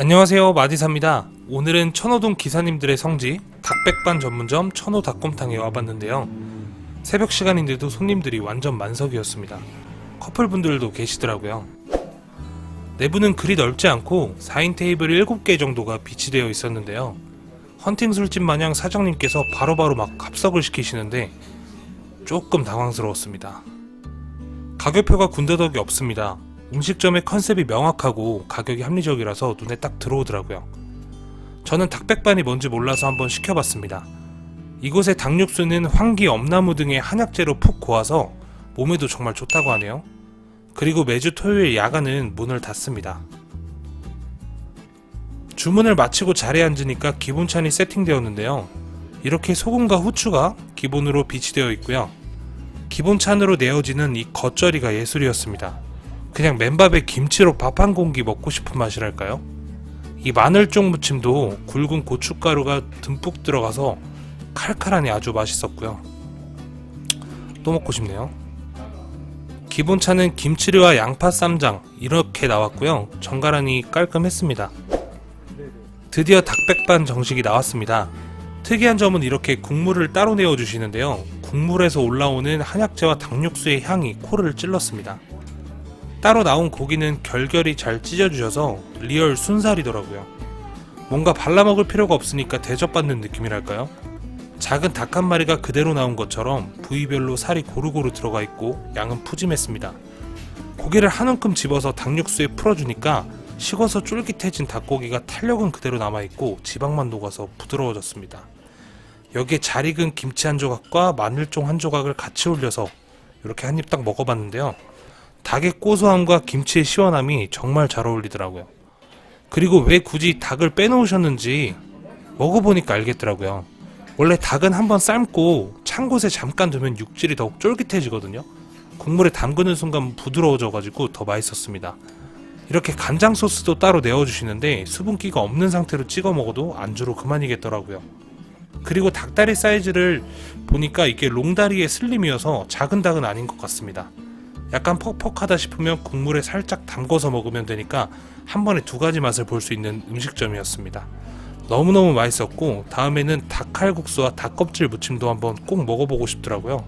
안녕하세요 마디사입니다. 오늘은 천호동 기사님들의 성지 닭백반 전문점 천호 닭곰탕에 와봤는데요. 새벽 시간인데도 손님들이 완전 만석이었습니다. 커플분들도 계시더라고요. 내부는 그리 넓지 않고 4인 테이블 7개 정도가 비치되어 있었는데요. 헌팅 술집 마냥 사장님께서 바로바로 막 합석을 시키시는데 조금 당황스러웠습니다. 가격표가 군더더기 없습니다 음식점의 컨셉이 명확하고 가격이 합리적이라서 눈에 딱 들어오더라고요. 저는 닭백반이 뭔지 몰라서 한번 시켜봤습니다. 이곳의 닭육수는 황기, 엄나무 등의 한약재로 푹 고아서 몸에도 정말 좋다고 하네요. 그리고 매주 토요일 야간은 문을 닫습니다. 주문을 마치고 자리에 앉으니까 기본찬이 세팅되었는데요. 이렇게 소금과 후추가 기본으로 비치되어 있고요. 기본찬으로 내어지는 이 겉절이가 예술이었습니다. 그냥 맨밥에 김치로 밥 한 공기 먹고 싶은 맛이랄까요? 이 마늘종 무침도 굵은 고춧가루가 듬뿍 들어가서 칼칼하니 아주 맛있었고요. 또 먹고 싶네요. 기본차는 김치류와 양파 쌈장 이렇게 나왔고요. 정갈하니 깔끔했습니다. 드디어 닭백반 정식이 나왔습니다. 특이한 점은 이렇게 국물을 따로 내어 주시는데요. 국물에서 올라오는 한약재와 닭육수의 향이 코를 찔렀습니다. 따로 나온 고기는 결결이 잘 찢어주셔서 리얼 순살이더라고요. 뭔가 발라먹을 필요가 없으니까 대접받는 느낌이랄까요? 작은 닭 한 마리가 그대로 나온 것처럼 부위별로 살이 고루고루 들어가 있고 양은 푸짐했습니다. 고기를 한 움큼 집어서 닭육수에 풀어주니까 식어서 쫄깃해진 닭고기가 탄력은 그대로 남아있고 지방만 녹아서 부드러워졌습니다. 여기에 잘 익은 김치 한 조각과 마늘종 한 조각을 같이 올려서 이렇게 한 입 딱 먹어봤는데요. 닭의 고소함과 김치의 시원함이 정말 잘 어울리더라고요. 그리고 왜 굳이 닭을 빼놓으셨는지 먹어보니까 알겠더라고요. 원래 닭은 한번 삶고 찬 곳에 잠깐 두면 육질이 더욱 쫄깃해지거든요. 국물에 담그는 순간 부드러워져가지고 더 맛있었습니다. 이렇게 간장 소스도 따로 내어주시는데 수분기가 없는 상태로 찍어 먹어도 안주로 그만이겠더라고요. 그리고 닭다리 사이즈를 보니까 이게 롱다리의 슬림이어서 작은 닭은 아닌 것 같습니다. 약간 퍽퍽하다 싶으면 국물에 살짝 담궈서 먹으면 되니까 한 번에 두 가지 맛을 볼 수 있는 음식점이었습니다. 너무너무 맛있었고 다음에는 닭칼국수와 닭껍질 무침도 한번 꼭 먹어보고 싶더라고요.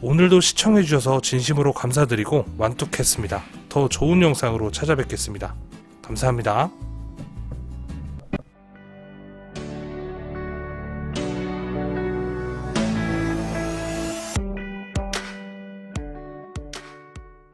오늘도 시청해주셔서 진심으로 감사드리고 완뚝했습니다. 더 좋은 영상으로 찾아뵙겠습니다. 감사합니다.